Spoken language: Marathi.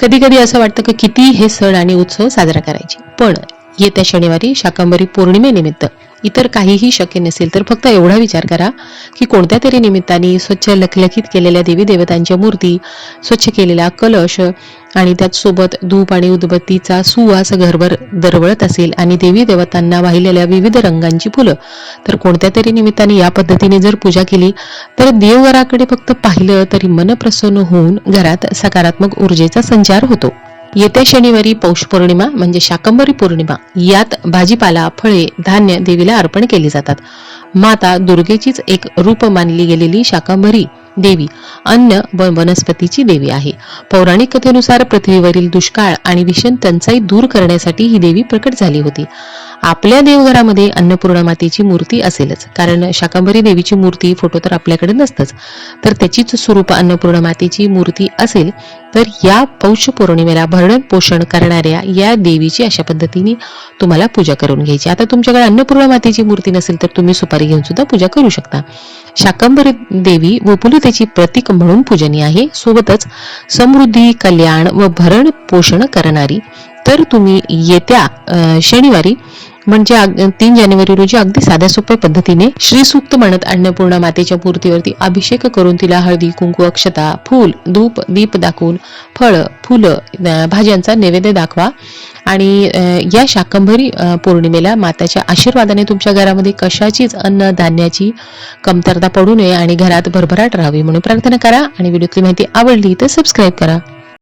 कधी कधी असं वाटतं की किती हे सण आणि उत्सव साजरा करायचे. पण येत्या शनिवारी शाकंभरी पौर्णिमेनिमित्त इतर काहीही शक्य नसेल तर फक्त एवढा विचार करा की कोणत्या तरी निमित्ताने स्वच्छ लखलखीत केलेल्या देवी देवतांच्या मूर्ती स्वच्छ केलेला कलश आणि त्याचसोबत धूप आणि उदबत्तीचा सुवास घरभर दरवळत असेल आणि देवी देवतांना वाहिलेल्या विविध रंगांची फुलं तर कोणत्या तरी निमित्ताने या पद्धतीने जर पूजा केली तर देवघराकडे फक्त पाहिलं तरी मन प्रसन्न होऊन घरात सकारात्मक ऊर्जेचा संचार होतो. येत्या शनिवारी पौष पौर्णिमा म्हणजे शाकंभरी पौर्णिमा यात भाजीपाला फळे धान्य देवीला अर्पण केली जातात. माता दुर्गेचीच एक रूप मानली गेलेली शाकंभरी देवी. अन्न व वनस्पतीची देवी आहे. पौराणिक कथेनुसार पृथ्वीवरील दुष्काळ आणि भीषण टंचाई दूर करण्यासाठी ही देवी प्रकट झाली होती. आपल्या देवघरामध्ये अन्नपूर्णा मातेची मूर्ती असेलच. कारण शाकंभरी देवीची मूर्ती फोटो तर आपल्याकडे नसतंच. तर त्याचीच स्वरूप अन्नपूर्णा मातेची मूर्ती असेल तर या पौष पौर्णिमेला भरण पोषण करणाऱ्या या देवीची अशा पद्धतीने तुम्हाला पूजा करून घ्यायची. आता तुमच्याकडे अन्नपूर्णा मातेची मूर्ती नसेल तर तुम्ही सुपारी घेऊन सुद्धा पूजा करू शकता. शाकंभरी देवी वपुलतेची प्रतीक म्हणून पूजनीय आहे. सोबतच समृद्धी कल्याण व भरण पोषण करणारी. तर तुम्ही येत्या अं, शनिवारी म्हणजे तीन जानेवारी रोजी अगदी साध्या सोप्या पद्धतीने श्री सूक्त म्हणत अन्नपूर्णा मातेच्या मूर्तीवरती अभिषेक करून तिला हळदी कुंकू अक्षता फूल धूप दीप दाखवून फळ फुलं भाज्यांचा नैवेद्य दाखवा. आणि या शाकंभरी पौर्णिमेला माताच्या आशीर्वादाने तुमच्या घरामध्ये कशाचीच अन्न धान्याची कमतरता पडू नये आणि घरात भरभराट राहावी म्हणून प्रार्थना करा. आणि व्हिडिओतली माहिती आवडली तर सबस्क्राईब करा.